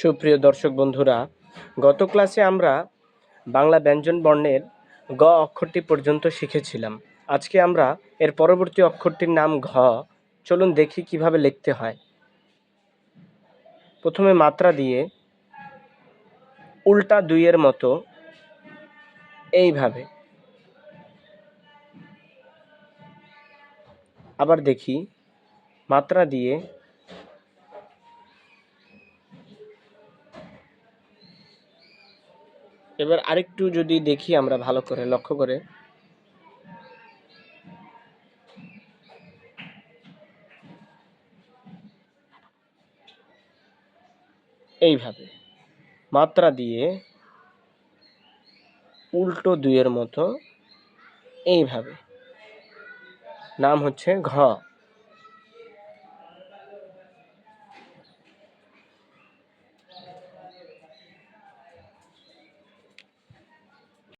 সুপ্রিয় দর্শক বন্ধুরা, গত ক্লাসে আমরা বাংলা ব্যঞ্জন বর্ণের গ অক্ষরটি পর্যন্ত শিখেছিলাম। আজকে আমরা এর পরবর্তী অক্ষরটির নাম ঘ। চলুন দেখি কীভাবে লিখতে হয়। প্রথমে মাত্রা দিয়ে উল্টা দুইয়ের মতো এইভাবে। আবার দেখি, মাত্রা দিয়ে এবার আরেকটু যদি দেখি আমরা ভালো করে, লক্ষ্য করে। এইভাবে, মাত্রা দিয়ে উল্টো দুইয়ের মতো এইভাবে। নাম হচ্ছে ঘ।